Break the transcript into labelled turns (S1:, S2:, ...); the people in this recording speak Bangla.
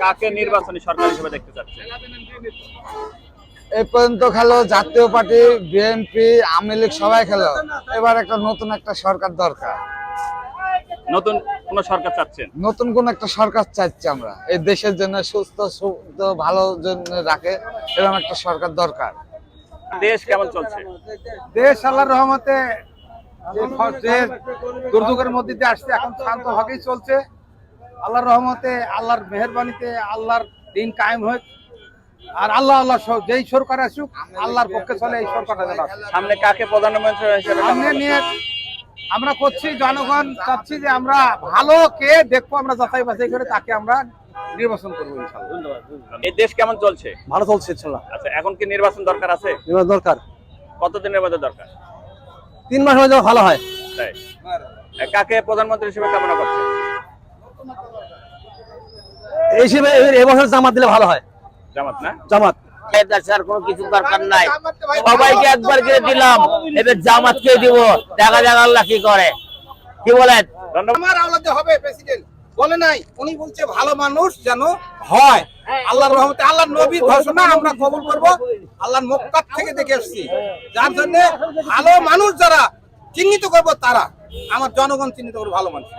S1: কাকে নির্বাচনী সরকার হিসেবে দেখতে চাচ্ছেন?
S2: এই পর্যন্ত খেলো জাতীয় পার্টি বিএনপি আওয়ামী লীগ সবাই খেলো। এবার একটা নতুন একটা সরকার দরকার।
S1: নতুন কোন সরকার চাচ্ছেন?
S2: নতুন কোন একটা সরকার চাইছি আমরা। এই দেশের জন্য সুস্থ সুস্থ ভালো জন্য রাখে এরকম একটা সরকার দরকার।
S1: দেশ কেমন চলছে?
S3: দেশ আল্লাহর রহমতে দুর্যোগের মধ্যে দিয়ে আসছে এখন শান্ত ভাবেই চলছে। আল্লাহর রহমতে আল্লাহর মেহরবানিতে আল্লাহর দিন কায়েম হোক। আর আল্লাহ আল্লাহ যেই সরকার আসুক আল্লাহর পক্ষে চলে এই সরকারটা যেন
S1: সামনে কাকে প্রধানমন্ত্রী হিসেবে
S3: সামনে নিয়ে আমরা করছি জনগণ চাচ্ছি যে আমরা ভালো কে দেখব আমরা যাচাই বাছাই করে তাকে আমরা নির্বাচন করব ইনশাল্লাহ
S1: এই দেশ কেমন চলছে?
S4: ভালো চলছে ইনশাল্লাহ
S1: আচ্ছা এখন কি নির্বাচন দরকার আছে?
S4: নির্বাচন দরকার।
S1: কতদিনের মধ্যে দরকার?
S4: তিন মাস হয়ে যাওয়া ভালো হয়।
S1: তাই। কাকে প্রধানমন্ত্রী হিসেবে কামনা করছে
S4: হিসেবে এবছর জামাত দিলে ভালো হয়।
S1: জামাত না?
S4: জামাত।
S5: আর কোনো কিছু দরকার নাই। সবাইকে একবার করে দিলাম। এবার জামাতকে দিব? দেখা যাক আল্লাহ কি করে। কি বলেন?
S3: আমার আওলাদে হবে প্রেসিডেন্ট। বলে নাই উনি বলছে ভালো মানুষ যেন হয়। আল্লাহর রহমতে আল্লাহর নবীর ঘোষণা আমরা কবুল করব। আল্লাহর মক্কার থেকে দেখে এসেছি যার জন্য ভালো মানুষ যারা চিহ্নিত করব তারা। আমার জনগণ চিহ্নিত করব ভালো মানুষ।